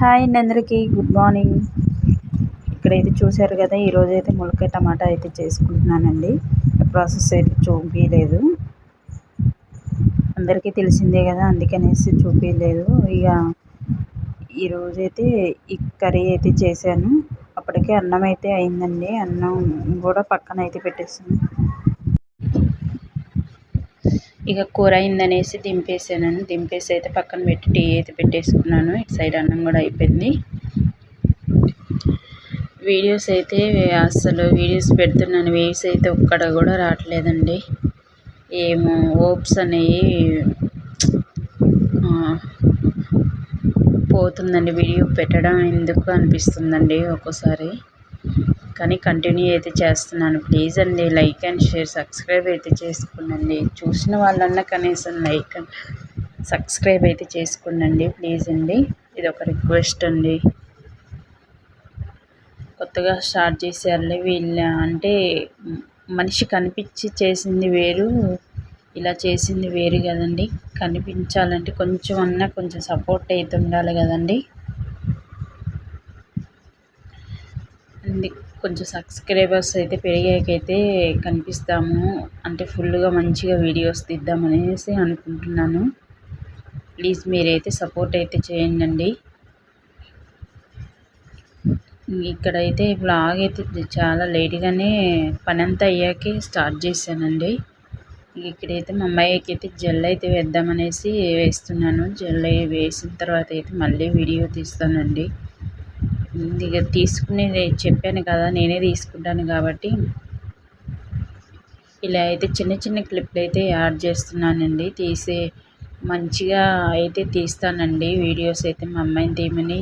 Hi అండి అందరికీ. Good morning. ఇక్కడైతే చూశారు కదా ఈరోజు అయితే ములక్కాయ టమాటా అయితే చేసుకుంటున్నానండి. ప్రాసెస్ అయితే చూపించలేదు అందరికీ తెలిసిందే కదా అందుకనేసి చూపించలేదు ఇక ఈరోజైతే ఈ కర్రీ అయితే చేశాను. అప్పటికే అన్నం అయితే అయిందండి. అన్నం కూడా పక్కన అయితే పెట్టేసాను. ఇక కూర అయిందనేసి దింపేసాను దింపేసి అయితే పక్కన పెట్టి టీ అయితే పెట్టేసుకున్నాను. ఇటు సైడ్ అన్నం కూడా అయిపోయింది. వీడియోస్ అయితే అసలు వీడియోస్ పెడుతున్నాను. వేవ్స్ అయితే ఒక్కడ కూడా రావట్లేదండి. ఏమో ఓప్స్ అనేవి పోతుందండి. వీడియో పెట్టడం ఎందుకు అనిపిస్తుందండి ఒక్కోసారి. కానీ కంటిన్యూ అయితే చేస్తున్నాను. ప్లీజ్ అండి లైక్ అండ్ షేర్ సబ్స్క్రైబ్ అయితే చేసుకోండి చూసిన వాళ్ళన్నా కనీసం లైక్ అండ్ సబ్స్క్రైబ్ అయితే చేసుకోండి ప్లీజ్ అండి ఇది ఒక రిక్వెస్ట్ అండి. కొత్తగా స్టార్ట్ చేసేయాలి వీళ్ళ అంటే మనిషి కనిపించి చేసింది వేరు ఇలా చేసింది వేరు కదండి. కనిపించాలంటే కొంచెం అన్నా కొంచెం సపోర్ట్ అయితే ఉండాలి కదండి. కొంచెం సబ్స్క్రైబర్స్ అయితే పెరిగాకైతే కనిపిస్తాము. అంటే ఫుల్గా మంచిగా వీడియోస్ తీద్దామనేసి అనుకుంటున్నాను. ప్లీజ్ మీరైతే సపోర్ట్ అయితే చేయండి ఇక్కడైతే బ్లాగ్ అయితే చాలా లేట్గానే పని అంతా అయ్యాకే స్టార్ట్ చేశానండి. ఇక్కడైతే మా అమ్మాయికి అయితే జెల్ అయితే వేద్దామనేసి వేస్తున్నాను. జెల్ వేసిన తర్వాత అయితే మళ్ళీ వీడియో తీస్తానండి. ఇక తీసుకునేది చెప్పాను కదా నేనే తీసుకుంటాను కాబట్టి. ఇలా అయితే చిన్న చిన్న క్లిప్లు అయితే యాడ్ చేస్తున్నానండి. తీసే మంచిగా అయితే తీస్తానండి. వీడియోస్ అయితే మా అమ్మాయిని తీయమని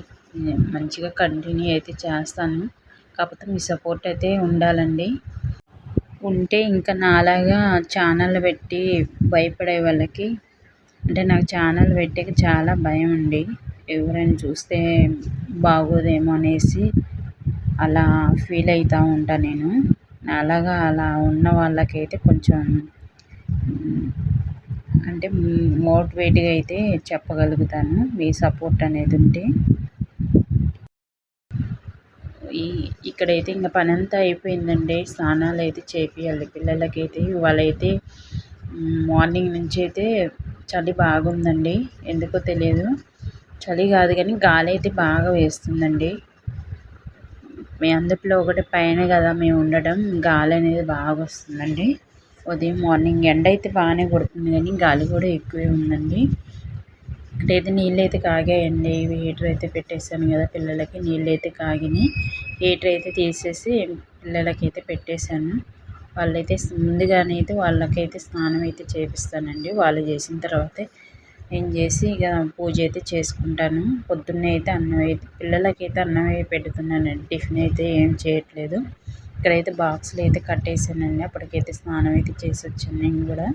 మంచిగా కంటిన్యూ అయితే చేస్తాను. కాకపోతే మీ సపోర్ట్ అయితే ఉండాలండి. ఉంటే ఇంకా నాలాగా ఛానల్ పెట్టి భయపడే వాళ్ళకి అంటే నాకు ఛానల్ పెట్టాక చాలా భయం అండి. ఎవరైనా చూస్తే బాగోదేమో అనేసి అలా ఫీల్ అవుతూ ఉంటాను నేను. అలాగా అలా ఉన్న వాళ్ళకైతే కొంచెం అంటే మోటివేట్గా అయితే చెప్పగలుగుతాను మీ సపోర్ట్ అనేది ఉంటే. ఈ ఇక్కడైతే ఇంకా పని అంతా అయిపోయిందండి. స్నానాలు అయితే చేపియాలి పిల్లలకైతే. వాళ్ళైతే మార్నింగ్ నుంచి అయితే చలి బాగుందండి. ఎందుకో తెలియదు చలి కాదు కానీ గాలి అయితే బాగా వేస్తుందండి. మీ అందులో ఒకటి పైన కదా మేము ఉండడం గాలి అనేది బాగా వస్తుందండి. ఉదయం మార్నింగ్ ఎండ అయితే బాగానే కొడుతుంది కానీ గాలి కూడా ఎక్కువే ఉందండి. ఇక్కడైతే నీళ్ళు అయితే కాగాయండి. హీటర్ అయితే పెట్టేశాను కదా పిల్లలకి నీళ్ళు అయితే కాగినాయి హీటర్ అయితే తీసేసి పిల్లలకి అయితే పెట్టేశాను. వాళ్ళైతే ముందుగానే అయితే వాళ్ళకైతే స్నానం అయితే చేపిస్తానండి. వాళ్ళు చేసిన తర్వాతే నేను చేసి ఇక పూజ అయితే చేసుకుంటాను. పొద్దున్నే అయితే అన్నం అయితే పిల్లలకైతే అన్నం అయితే పెడుతున్నానండి టిఫిన్ అయితే ఏం చేయట్లేదు. ఇక్కడైతే బాక్సులు అయితే కట్టేసానండి. అప్పటికైతే స్నానం అయితే చేసి వచ్చాను నేను కూడా.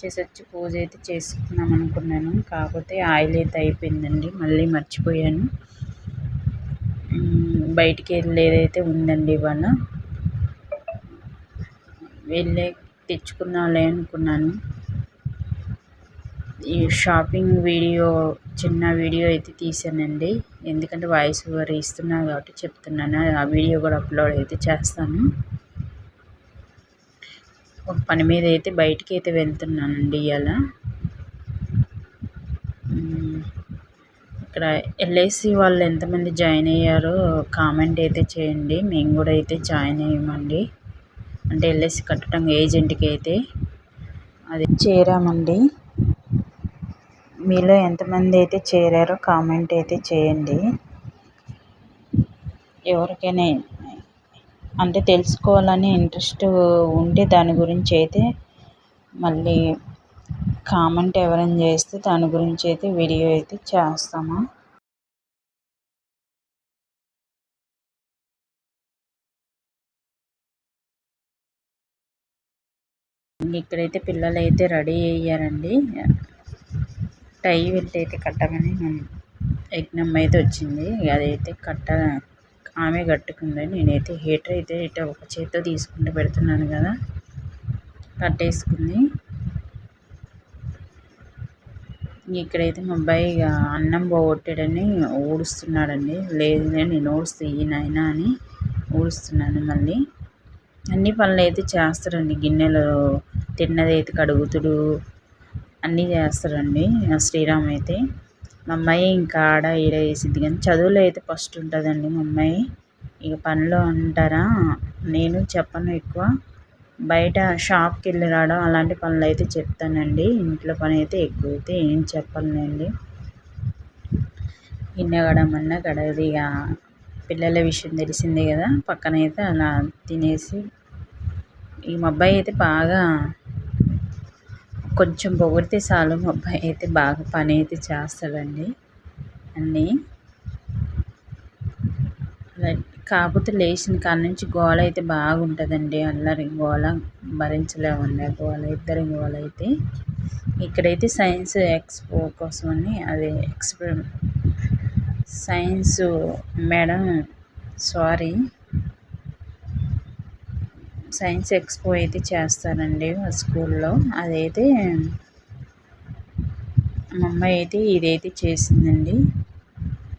చేసి వచ్చి పూజ అయితే చేసుకుందాం అనుకున్నాను. కాకపోతే ఆయిల్ అయితే అయిపోయిందండి. మళ్ళీ మర్చిపోయాను. బయటికి వెళ్ళేదైతే ఉందండి ఇవాళ. వెళ్ళే తెచ్చుకున్నాలే అనుకున్నాను. ఈ షాపింగ్ వీడియో చిన్న వీడియో అయితే తీసానండి. ఎందుకంటే వాయిస్ ఓవర్ ఇస్తున్నాను కాబట్టి చెప్తున్నాను. ఆ వీడియో కూడా అప్లోడ్ అయితే చేస్తాను. ఒక పని మీద అయితే బయటికి అయితే వెళ్తున్నానండి ఇవాళ ఇక్కడ ఎల్ఐసి వాళ్ళు ఎంతమంది జాయిన్ అయ్యారో కామెంట్ అయితే చేయండి. మేము కూడా అయితే జాయిన్ అయ్యామండి. అంటే ఎల్ఐసి కట్టడం ఏజెంట్కి అయితే. అది చేరామండి. మీలో ఎంతమంది అయితే చేరారో కామెంట్ అయితే చేయండి. ఎవరికైనా అంటే తెలుసుకోవాలని ఇంట్రెస్ట్ ఉంటే దాని గురించి అయితే మళ్ళీ కామెంట్ ఎవరైనా చేస్తే దాని గురించి అయితే వీడియో అయితే చేస్తాము. ఇక్కడైతే పిల్లలు అయితే రెడీ అయ్యారండి. టై బెల్ట్ అయితే కట్టమని యజ్ఞమ్మ అయితే వచ్చింది. అదైతే కట్ట ఆమె కట్టుకుంది. నేనైతే హీటర్ అయితే ఇటు ఒక చేత్తో తీసుకుంటూ పెడుతున్నాను కదా. కట్టేసుకుంది. ఇక్కడైతే మా అబ్బాయి అన్నం పోగొట్టాడని ఊడుస్తున్నాడండి. లేదు నేను ఊడుస్తా ఈ నాయన అని ఊడుస్తున్నాను మళ్ళీ. అన్ని పనులు అయితే చేస్తారండి. గిన్నెలు తిన్నది అయితే కడుగుతుడు అన్నీ చేస్తారండి శ్రీరామ్ అయితే. మా అమ్మాయి ఇంకా ఆడ ఈడ చేసిద్ది కానీ చదువులో అయితే ఫస్ట్ ఉంటుందండి మా అమ్మాయి. ఇక పనిలో అంటారా నేను చెప్పను ఎక్కువ. బయట షాప్కి వెళ్ళి రావడం అలాంటి పనులు అయితే చెప్తానండి. ఇంట్లో పని అయితే ఎక్కువ అయితే ఏం చెప్పనులేండి గిన్నె కడమన్నా కడగదు. ఇక పిల్లల విషయం తెలిసిందే కదా. పక్కన అయితే అలా తినేసి. ఈ మా అబ్బాయి అయితే బాగా కొంచెం పొగిడితే చాలు మా అబ్బాయి అయితే బాగా పని అయితే చేస్తాడండి. అన్నీ. కాకపోతే లేచిన కాడ నుంచి గోల అయితే బాగుంటుందండి. అల్లరి గోల భరించలేమండి ఆ గోల ఇద్దరి గోల అయితే. ఇక్కడైతే సైన్స్ ఎక్స్పో కోసమని అదే ఎక్స్పె science madam sorry. Science expo అయితే చేస్తారండి మా స్కూల్లో. అదైతే మా అమ్మాయి అయితే ఇదైతే చేసిందండి.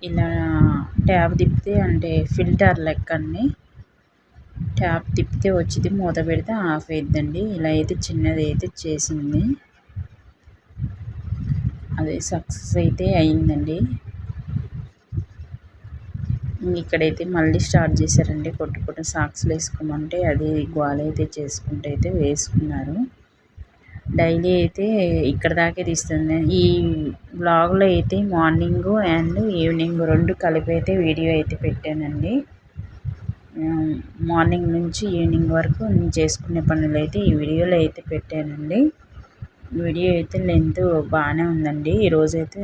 ఇలా ట్యాప్ తిప్పితే అంటే ఫిల్టర్ లెక్క అండి ట్యాప్ తిప్పితే వచ్చింది మూత పెడితే ఆఫ్ అయిద్దండి. ఇలా అయితే చిన్నది అయితే చేసింది. అది సక్సెస్ అయితే అయిందండి. ఇక్కడైతే మళ్ళీ స్టార్ట్ చేశారండి. కొట్టుకుంటూ సాక్స్లు వేసుకోమంటే అది గోల అయితే చేసుకుంటూ అయితే వేసుకున్నారు. డైలీ అయితే ఇక్కడ దాకే తీస్తుంది. ఈ బ్లాగ్లో అయితే మార్నింగ్ అండ్ ఈవినింగ్ రెండు కలిపి అయితే వీడియో అయితే పెట్టానండి. మార్నింగ్ నుంచి ఈవినింగ్ వరకు నేను చేసుకునే పనులు అయితే ఈ వీడియోలో అయితే పెట్టానండి. వీడియో అయితే లెంత్ బాగానే ఉందండి. ఈరోజైతే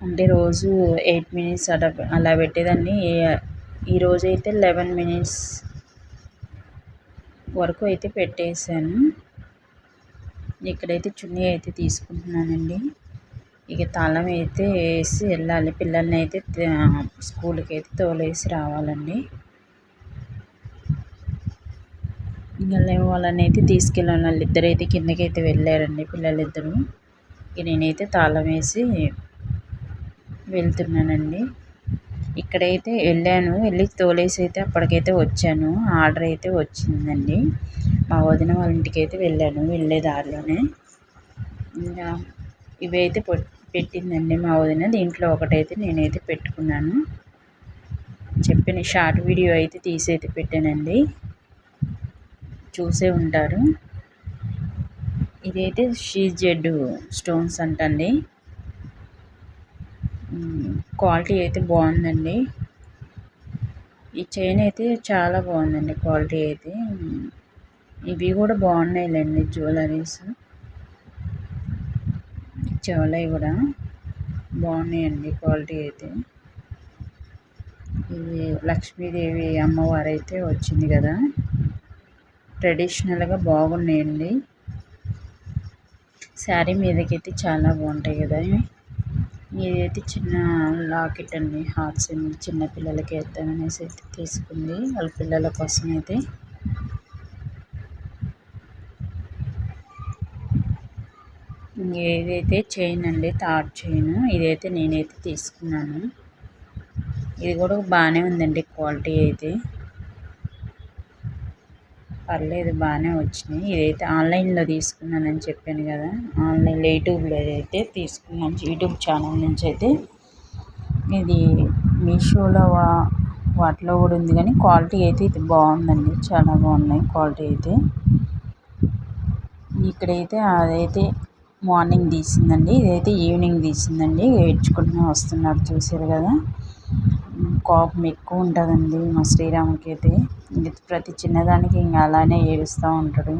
అంటే రోజు ఎయిట్ మినిట్స్ అలా అలా పెట్టేదాన్ని. ఈరోజు అయితే లెవెన్ మినిట్స్ వరకు అయితే పెట్టేశాను. ఇక్కడైతే చున్నీ అయితే తీసుకుంటున్నానండి. ఇక తాళం అయితే వేసి వెళ్ళాలి. పిల్లల్ని అయితే స్కూల్కి అయితే తోలేసి రావాలండి. ఇంకా వాళ్ళని అయితే తీసుకెళ్ళాను వాళ్ళిద్దరైతే కిందకి కిందకైతే వెళ్ళారండి పిల్లలిద్దరూ. ఇక నేనైతే తాళం వేసి వెళ్తున్నానండి. ఇక్కడైతే వెళ్ళాను. వెళ్ళి తోలేసి అయితే అప్పటికైతే వచ్చాను. ఆర్డర్ అయితే వచ్చిందండి. మా వదిన వాళ్ళ ఇంటికి అయితే వెళ్ళాను. వెళ్ళే దారిలోనే. ఇంకా ఇవి అయితే పెట్టిందండి మా వదిన. దీంట్లో ఒకటైతే నేనైతే పెట్టుకున్నాను. చెప్పిన షార్ట్ వీడియో అయితే తీసి అయితే పెట్టానండి. చూసే ఉంటారు. ఇదైతే షీజెడ్ స్టోన్స్ అంటండి. క్వాలిటీ అయితే బాగుందండి. ఈ చైన్ అయితే చాలా బాగుందండి క్వాలిటీ అయితే. ఇవి కూడా బాగున్నాయిలేండి జ్యువెలరీస్. చెవులవి కూడా బాగున్నాయండి క్వాలిటీ అయితే. ఇది లక్ష్మీదేవి అమ్మవారు అయితే వచ్చింది కదా. ట్రెడిషనల్గా బాగున్నాయండి. శారీ మీదకైతే చాలా బాగుంటాయి కదా. ఇదైతే చిన్న లాకెట్ అండి హార్ట్స్ చిన్న పిల్లలకి వేద్దామనేసి అయితే తీసుకుంది. వాళ్ళ పిల్లల కోసం అయితే. ఏదైతే చైన్ అండి థాట్ చైన్. ఇదైతే నేనైతే తీసుకున్నాను. ఇది కూడా బాగానే ఉందండి క్వాలిటీ అయితే. పర్లేదు బాగానే వచ్చినాయి. ఇదైతే ఆన్లైన్లో తీసుకున్నానని చెప్పాను కదా. ఆన్లైన్లో యూట్యూబ్లో అయితే తీసుకున్నాను యూట్యూబ్ ఛానల్ నుంచి అయితే ఇది మీషోలో వా వాటిలో కూడా ఉంది కానీ క్వాలిటీ అయితే ఇది బాగుందండి. చాలా బాగున్నాయి క్వాలిటీ అయితే. ఇక్కడైతే అదైతే మార్నింగ్ తీసిందండి. ఇదైతే ఈవినింగ్ తీసిందండి. ఏడ్చుకుంటూ వస్తున్నారు చూసారు కదా. కోపం ఎక్కువ ఉంటుందండి మా శ్రీరాముకి అయితే. ప్రతి చిన్నదానికి ఇంకా అలానే ఏడుస్తూ ఉంటాడు.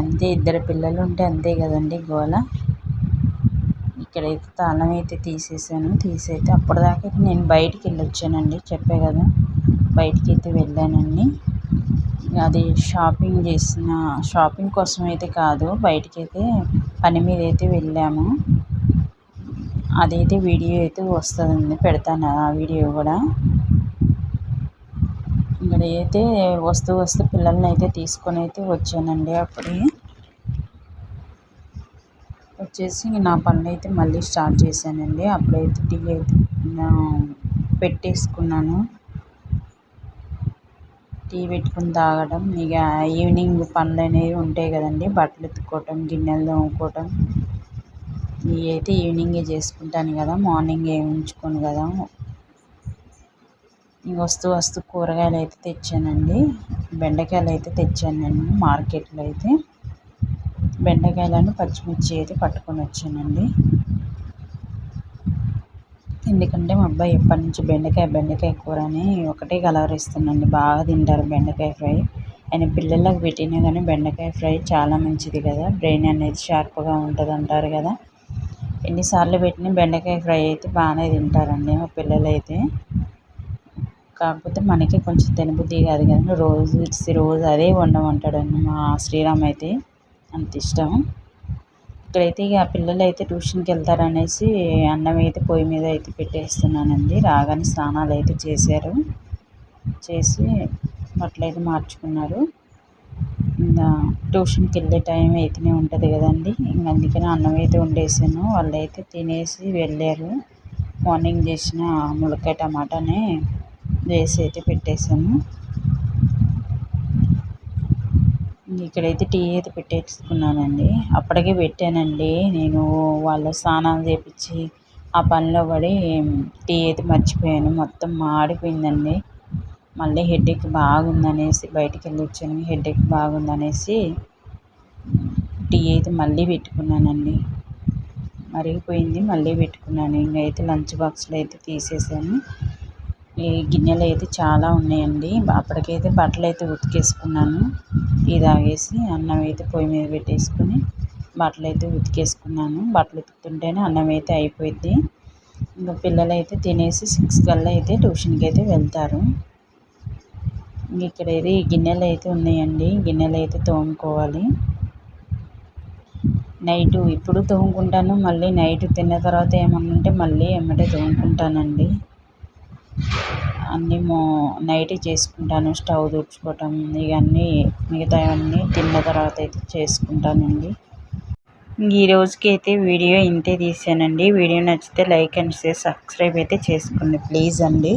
అంతే ఇద్దరు పిల్లలు ఉంటే అంతే కదండి గోల. ఇక్కడైతే తాళం అయితే తీసేసాను. తీసైతే అప్పటిదాకా నేను బయటికి వెళ్ళొచ్చానండి చెప్పే కదా. బయటికి అయితే వెళ్ళానండి. అది షాపింగ్ చేసిన షాపింగ్ కోసం అయితే కాదు బయటికైతే పని మీద అయితే వెళ్ళాము. అదైతే వీడియో అయితే వస్తుందండి పెడతాను ఆ వీడియో కూడా. ఇక్కడ అయితే వస్తూ వస్తూ పిల్లల్ని అయితే తీసుకొని అయితే వచ్చానండి అప్పుడే. వచ్చేసి నా పనులు అయితే మళ్ళీ స్టార్ట్ చేశానండి. అప్పుడైతే టీ అయితే పెట్టేసుకున్నాను. టీ పెట్టుకుని తాగడం ఇక ఈవినింగ్ పనులు అనేవి ఉంటాయి కదండి. బట్టలు ఎత్తుకోవటం గిన్నెలు తోముకోవటం. ఇవి అయితే ఈవినింగే చేసుకుంటాను కదా మార్నింగ్ ఏమి ఉంచుకోను కదా. వస్తూ వస్తూ కూరగాయలు అయితే తెచ్చానండి. బెండకాయలు అయితే తెచ్చాను నేను మార్కెట్లో అయితే బెండకాయలను పచ్చిమిర్చి అయితే పట్టుకొని వచ్చానండి ఎందుకంటే మా అబ్బాయి ఎప్పటి నుంచి బెండకాయ బెండకాయ కూర అని ఒకటే కలవరిస్తుందండి బాగా తింటారు బెండకాయ ఫ్రై. ఆయన పిల్లలకు పెట్టినా కానీ బెండకాయ ఫ్రై చాలా మంచిది కదా. బ్రెయిన్ అనేది షార్ప్గా ఉంటుంది అంటారు కదా. ఎన్నిసార్లు పెట్టిన బెండకాయ ఫ్రై అయితే బాగానే తింటారండి మా పిల్లలు అయితే కాకపోతే మనకి కొంచెం తినబుద్ధి కాదు కదా రోజు ఇచ్చి రోజు అదే వండమంటాడండి మా శ్రీరామ్ అయితే. అంత ఇష్టం. ఇక్కడైతే ఇక పిల్లలు అయితే ట్యూషన్కి వెళ్తారనేసి అన్నం అయితే పొయ్యి మీద అయితే పెట్టేస్తున్నానండి. రాగానే స్నానాలు అయితే చేశారు. చేసి బట్టలు మార్చుకున్నారు. ఇంకా ట్యూషన్కి వెళ్ళే టైం అయితేనే ఉంటుంది కదండి. ఇంక అందుకని అన్నం అయితే వండేసాను. వాళ్ళు అయితే తినేసి వెళ్ళారు. మార్నింగ్ చేసిన ములక్కాయ టమాటానే వేసి అయితే పెట్టేశాను. ఇక్కడైతే టీ అయితే పెట్టేసుకున్నానండి. అప్పటికే పెట్టానండి. నేను వాళ్ళ స్నానాలు చేపించి ఆ పనిలో పడి టీ అయితే మర్చిపోయాను. మొత్తం మాడిపోయిందండి. మళ్ళీ హెడేక్ బాగుందనేసి బయటికి వెళ్ళి వచ్చాను. హెడేక్ బాగుందనేసి టీ అయితే మళ్ళీ పెట్టుకున్నానండి. మరిగిపోయింది. మళ్ళీ పెట్టుకున్నాను. ఇంకైతే లంచ్ బాక్స్లో అయితే తీసేసాను. ఈ గిన్నెలు అయితే చాలా ఉన్నాయండి. అప్పటికైతే బట్టలు అయితే ఉతికేసుకున్నాను. ఇది తాగేసి అన్నం అయితే పొయ్యి మీద పెట్టేసుకొని బట్టలు అయితే ఉతికేసుకున్నాను. బట్టలు ఉతుకుతుంటేనే అన్నం అయితే అయిపోయింది ఇంకా పిల్లలు అయితే తినేసి సిక్స్ కల్లా అయితే ట్యూషన్కి అయితే వెళ్తారు. ఇక్కడ ఇది గిన్నెలు అయితే ఉన్నాయండి. గిన్నెలు అయితే తోముకోవాలి. నైట్ ఇప్పుడు తోముకుంటాను. మళ్ళీ నైట్ తిన్న తర్వాత ఏమన్నా ఉంటే మళ్ళీ ఎమ్మటే తోముకుంటానండి. అన్నీ మో నైట్ చేసుకుంటాను. స్టవ్ తుడుచుకోవటం ఇవన్నీ మిగతావన్నీ తిన్న తర్వాత అయితే చేసుకుంటానండి. ఈ రోజుకి అయితే వీడియో ఇంతే తీసానండి. వీడియో నచ్చితే లైక్ అండ్ షేర్ సబ్స్క్రైబ్ అయితే చేసుకోండి ప్లీజ్ అండి.